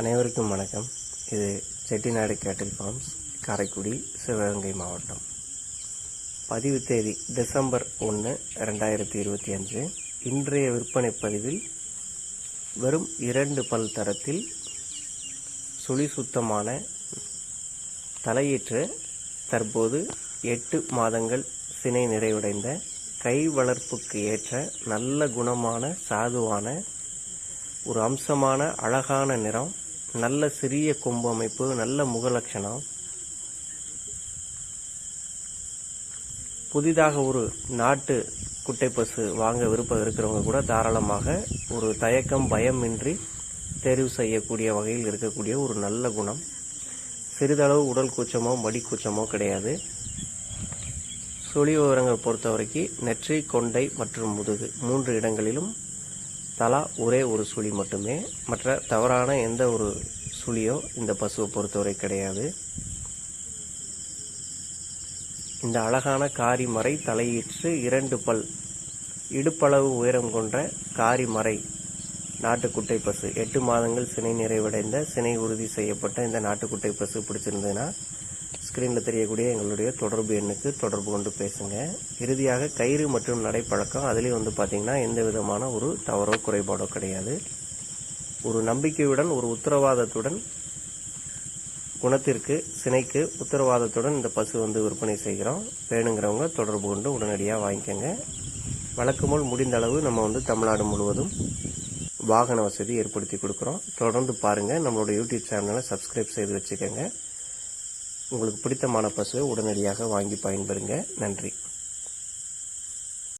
அனைவருக்கும் வணக்கம். இது செட்டிநாடு கேட்டில் ஃபார்ம்ஸ் காரைக்குடி சிவகங்கை மாவட்டம். பதிவு தேதி டிசம்பர் ஒன்று ரெண்டாயிரத்தி இருபத்தி அஞ்சு. இன்றைய விற்பனை பதிவில் வெறும் இரண்டு பல் தரத்தில் சுழி சுத்தமான தலையீற்று தற்போது எட்டு மாதங்கள் சினை நிறைவடைந்த கை வளர்ப்புக்கு ஏற்ற நல்ல குணமான சாதுவான ஒரு அம்சமான அழகான நிறம் நல்ல சிறிய கொம்பு அமைப்பு நல்ல முகலட்சணம் புதிதாக ஒரு நாட்டு குட்டை பசு வாங்க விருப்பம் இருக்கிறவங்க கூட தாராளமாக ஒரு தயக்கம் பயமின்றி தேர்வு செய்யக்கூடிய வகையில் இருக்கக்கூடிய ஒரு நல்ல குணம். சிறிதளவு உடல் கூச்சமோ மடி கூச்சமோ கிடையாது. சுழி விவரங்கள் பொறுத்த வரைக்கும் நெற்றி கொண்டை மற்றும் முதுகு மூன்று இடங்களிலும் தலா ஒரே ஒரு சுழி மட்டுமே. மற்ற தவறான எந்த ஒரு சுழியோ இந்த பசுவை பொறுத்தவரை கிடையாது. இந்த அழகான காரிமறை தலையீற்று இரண்டு பல். இடுப்பளவு உயரம் கொண்ட காரிமறை நாட்டுக்குட்டை பசு. எட்டு மாதங்கள் சினை நிறைவடைந்த சினை உறுதி செய்யப்பட்ட இந்த நாட்டுக்குட்டை பசு பிடிச்சிருந்ததுன்னா ஸ்க்ரீனில் தெரியக்கூடிய எங்களுடைய தொடர்பு எண்ணுக்கு தொடர்பு கொண்டு பேசுங்க. இறுதியாக கயிறு மற்றும் நடைப்பழக்கம் அதுலேயும் வந்து பார்த்திங்கன்னா எந்த விதமான ஒரு தவறோ குறைபாடோ கிடையாது. ஒரு நம்பிக்கையுடன் ஒரு உத்தரவாதத்துடன் குணத்திற்கு சினைக்கு உத்தரவாதத்துடன் இந்த பசு வந்து விற்பனை செய்கிறோம். வேணுங்கிறவங்க தொடர்பு கொண்டு உடனடியாக வாங்கிக்கோங்க. வழக்கம்போல் முடிந்த அளவு நம்ம வந்து தமிழ்நாடு முழுவதும் வாகன வசதி ஏற்படுத்தி கொடுக்குறோம். தொடர்ந்து பாருங்கள் நம்மளோட யூடியூப் சேனலை சப்ஸ்கிரைப் செய்து வச்சுக்கோங்க. உங்களுக்கு பிடித்தமான பசுவை உடனடியாக வாங்கி பயன்பெறுங்க. நன்றி.